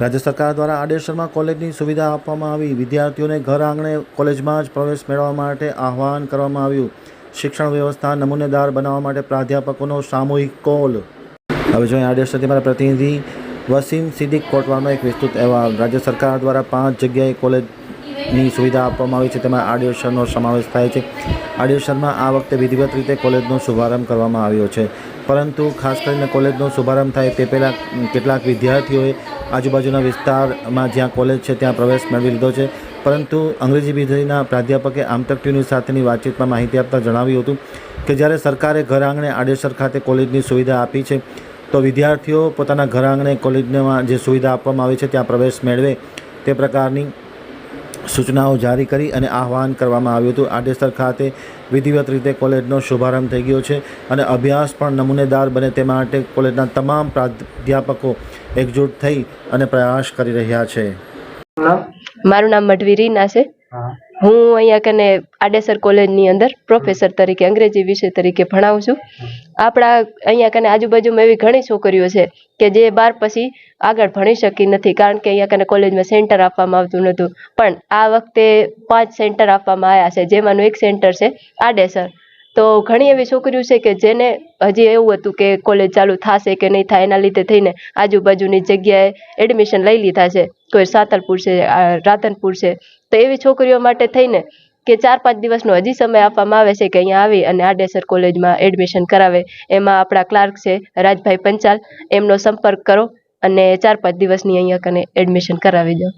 રાજ્ય સરકાર દ્વારા આડેસરમાં કોલેજની સુવિધા આપવામાં આવી. વિદ્યાર્થીઓને ઘર આંગણે કોલેજમાં જ પ્રવેશ મેળવવા માટે આહ્વાન કરવામાં આવ્યું. શિક્ષણ વ્યવસ્થા નમૂનેદાર બનાવવા માટે પ્રાધ્યાપકોનો સામૂહિક કોલ. હવે જોઈએ આડેસરથી મારા પ્રતિનિધિ વસીમ સિદ્દીક કોટવાનો એક વિસ્તૃત અહેવાલ. રાજ્ય સરકાર દ્વારા પાંચ જગ્યાએ કોલેજની સુવિધા આપવામાં આવી છે. તેમાં આડેસરનો સમાવેશ થાય છે. આડેસરમાં આ વખતે વિધિવત રીતે કોલેજનો શુભારંભ કરવામાં આવ્યો છે. પરંતુ ખાસ કરીને કોલેજનો શુભારંભ થાય તે પહેલાં કેટલાક વિદ્યાર્થીઓએ આજુબાજુના વિસ્તારમાં જ્યાં કોલેજ છે, ત્યાં પ્રવેશ મેળવી લીધો છે. પરંતુ અંગ્રેજી વિષયના પ્રાધ્યાપકે આમતક ટીવી સાથેની વાતચીતમાં માહિતી આપતા જણાવ્યું હતું કે જ્યારે સરકારે ઘર આંગણે આડેસર ખાતે કોલેજની સુવિધા આપી છે, તો વિદ્યાર્થીઓ પોતાના ઘર આંગણે કોલેજમાં જે સુવિધા આપવામાં આવી છે, ત્યાં પ્રવેશ મેળવે તે પ્રકારની સૂચનાઓ જારી કરી અને આહવાન કરવામાં આવ્યું હતું. આડેસર ખાતે વિધિવત રીતે કોલેજનો શુભારંભ થઈ ગયો છે અને અભ્યાસ પણ નમૂનેદાર બને તે માટે કોલેજના તમામ પ્રાધ્યાપકો એકજૂટ થઈ અને પ્રયાસ કરી રહ્યા છે. મારું નામ મઢવી રીના છે? હા અહીંયા કને આડેસર કોલેજની અંદર પ્રોફેસર તરીકે, અંગ્રેજી વિષય તરીકે ભણાવું છું. આપણા અહીંયા કને આજુબાજુમાં એવી ઘણી છોકરીઓ છે કે જે બાર પછી આગળ ભણી શકી નથી, કારણ કે અહીંયા કને કોલેજમાં સેન્ટર આપવામાં આવતું નહોતું. પણ આ વખતે પાંચ સેન્ટર આપવામાં આવ્યા છે, જેમાંનું એક સેન્ટર છે આડેસર. તો ઘણી એવી છોકરીઓ છે કે જેને હજી એવું હતું કે કોલેજ ચાલુ થશે કે નહીં થાય, એના લીધે થઈને આજુબાજુની જગ્યાએ એડમિશન લઈ લીધા છે. કોઈ સાતલપુર છે, આ રાધનપુર છે. તો એવી છોકરીઓ માટે થઈને કે ચાર પાંચ દિવસનો હજી સમય આપવામાં આવે છે કે અહીંયા આવી અને આડેસર કોલેજમાં એડમિશન કરાવે. એમાં આપણા ક્લાર્ક છે, રાજભાઈ પંચાલ, એમનો સંપર્ક કરો અને ચાર પાંચ દિવસની અહીંયા કને એડમિશન કરાવી દો.